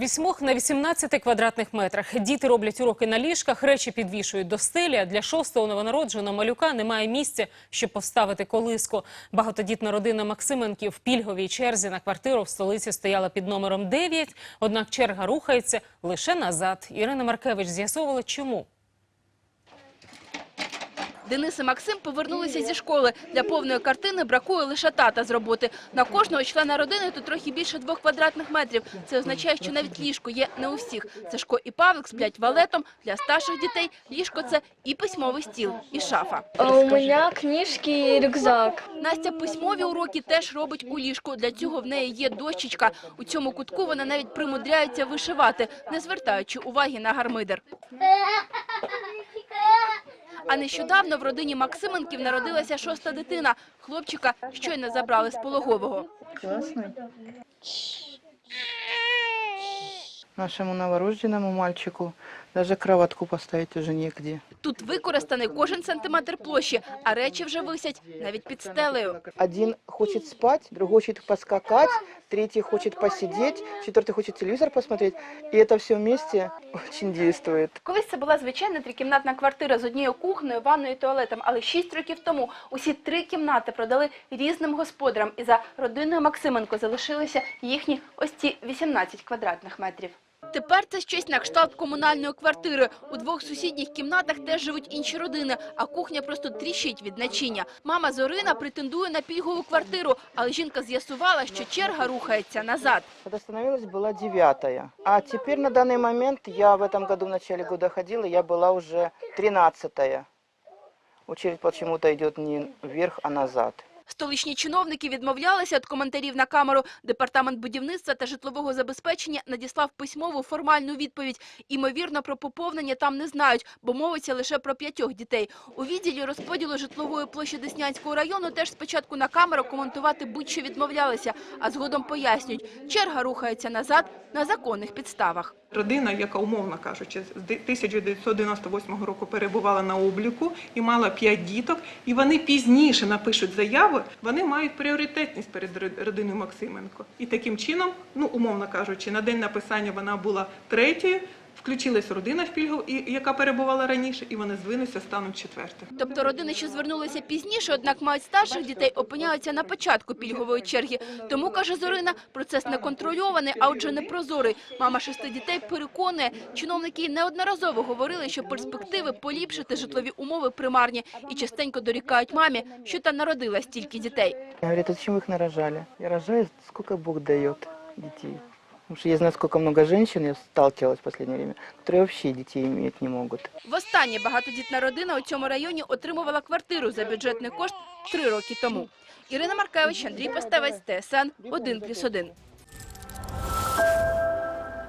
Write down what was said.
Вісьмох на 18 квадратних метрах. Діти роблять уроки на ліжках, речі підвішують до стелі. А для шостого новонародженого малюка немає місця, щоб поставити колиску. Багатодітна родина Максименків в пільговій черзі на квартиру в столиці стояла під номером 9. Однак черга рухається лише назад. Ірина Маркевич з'ясовувала, чому. Денис і Максим повернулися зі школи. Для повної картини бракує лише тата з роботи. На кожного члена родини тут трохи більше двох квадратних метрів. Це означає, що навіть ліжко є не у всіх. Сашко і Павлик сплять валетом. Для старших дітей ліжко – це і письмовий стіл, і шафа. А у меня книжки и рюкзак. Настя письмові уроки теж робить у ліжку. Для цього в неї є дощечка. У цьому кутку вона навіть примудряється вишивати, не звертаючи уваги на гармидер. А нещодавно в родині Максименків народилася шоста дитина. Хлопчика щойно забрали з пологового. Классный. Нашему новорожденному мальчику даже кроватку поставить уже негде. Тут використаний кожен сантиметр площі, а речі вже висять навіть під стелею. Один хочет спать, другой хочет поскакать, третий хочет посидеть, четвертый хочет телевизор посмотреть. И это все вместе очень действует. Колись це була звичайна трикімнатна квартира з однією кухнею, ванною і туалетом. Але шість років тому усі три кімнати продали різним господарям. І за родиною Максименко залишилися їхні ось ці 18 квадратних метрів. Тепер це щось на кшталт комунальної квартири. У двох сусідніх кімнатах теж живуть інші родини, а кухня просто тріщить від начиння. Мама Зорина претендує на пільгову квартиру, але жінка з'ясувала, що черга рухається назад. Когда остановилась, была девятая. А теперь на данный момент, я в этом году в начале года ходила, я была уже тринадцатая. Очередь почему-то идет не вверх, а назад. Столичні чиновники відмовлялися від коментарів на камеру. Департамент будівництва та житлового забезпечення надіслав письмову формальну відповідь. Імовірно, про поповнення там не знають, бо мовиться лише про п'ятьох дітей. У відділі розподілу житлової площі Деснянського району теж спочатку на камеру коментувати будь-що відмовлялися, а згодом пояснюють, черга рухається назад на законних підставах. Родина, яка, умовно кажучи, з 1998 року перебувала на обліку і мала 5 діток, і вони пізніше напишуть заяви, вони мають пріоритетність перед родиною Максименко. І таким чином, ну умовно кажучи, на день написання вона була третьою, включилась родина в пільгу, і- яка перебувала раніше, і вони звинуться стануть четвертих. Тобто родини, що звернулися пізніше, однак мають старших дітей, опиняються на початку пільгової черги. Тому, каже Зорина, процес не контрольований, а отже не прозорий. Мама шести дітей переконує, чиновники неодноразово говорили, що перспективи поліпшити житлові умови примарні і частенько дорікають мамі, що та народила стільки дітей. Говорит, а зачем вы их нарожали? Я рожаю, сколько Бог дает детей. Потому что я знаю, сколько много женщин, я сталкивалась в последнее время, которые вообще детей иметь не могут. Востаннє багатодітна родина у цьому районі отримувала квартиру за бюджетний кошт три роки тому. Ірина Маркевич, Андрій Поставець, ТСН 1+,1.